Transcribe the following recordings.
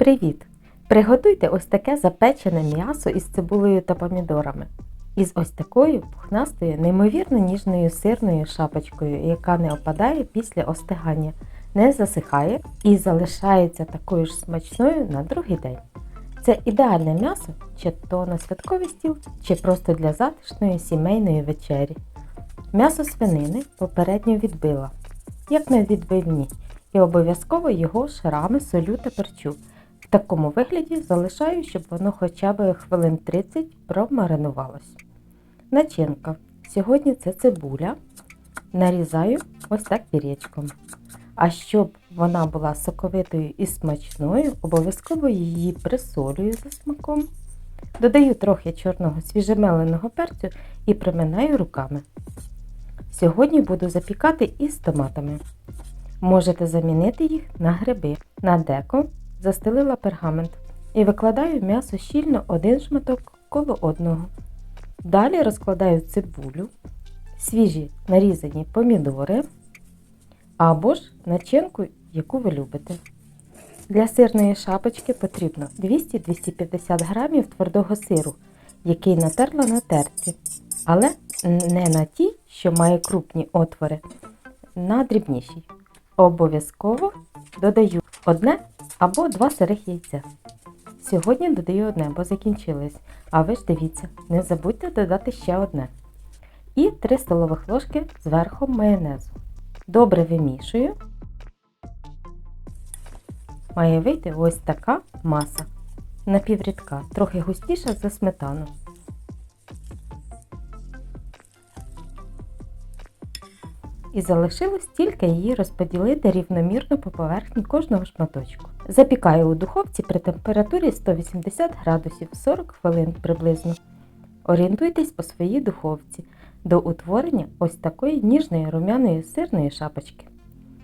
Привіт! Приготуйте ось таке запечене м'ясо із цибулею та помідорами. Із ось такою пухнастою, неймовірно ніжною сирною шапочкою, яка не опадає після остигання, не засихає і залишається такою ж смачною на другий день. Це ідеальне м'ясо чи то на святковий стіл, чи просто для затишної сімейної вечері. М'ясо свинини попередньо відбила, як на відбивні, і обов'язково його шарами солю та перчу. Такому вигляді залишаю, щоб воно хоча б хвилин 30 промаринувалось. Начинка. Сьогодні це цибуля. Нарізаю ось так пірєчком. А щоб вона була соковитою і смачною, обов'язково її присолюю за смаком. Додаю трохи чорного свіжемеленого перцю і приминаю руками. Сьогодні буду запікати із томатами. Можете замінити їх на гриби. На деко застелила пергамент і викладаю м'ясо щільно один шматок коло одного. Далі розкладаю цибулю, свіжі нарізані помідори або ж начинку, яку ви любите. Для сирної шапочки потрібно 200-250 г твердого сиру, який натерла на терці, але не на ті, що має крупні отвори, на дрібнішій. Обов'язково додаю одне або два сирих яйця. Сьогодні додаю одне, бо закінчилось. А ви ж дивіться, не забудьте додати ще одне. І 3 столових ложки зверху майонезу. Добре вимішую. Має вийти ось така маса. Напіврідка, трохи густіша за сметану. І залишилось тільки її розподілити рівномірно по поверхні кожного шматочку. Запікаю у духовці при температурі 180 градусів 40 хвилин приблизно. Орієнтуйтесь по своїй духовці до утворення ось такої ніжної румяної сирної шапочки.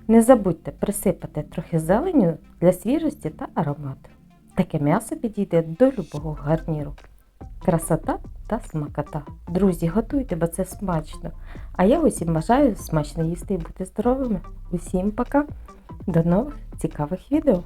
Не забудьте присипати трохи зеленю для свіжості та аромату. Таке м'ясо підійде до любого гарніру. Красота та смакота. Друзі, готуйте, бо це смачно. А я усім бажаю смачно їсти і бути здоровими. Усім пока! До нових цікавих відео!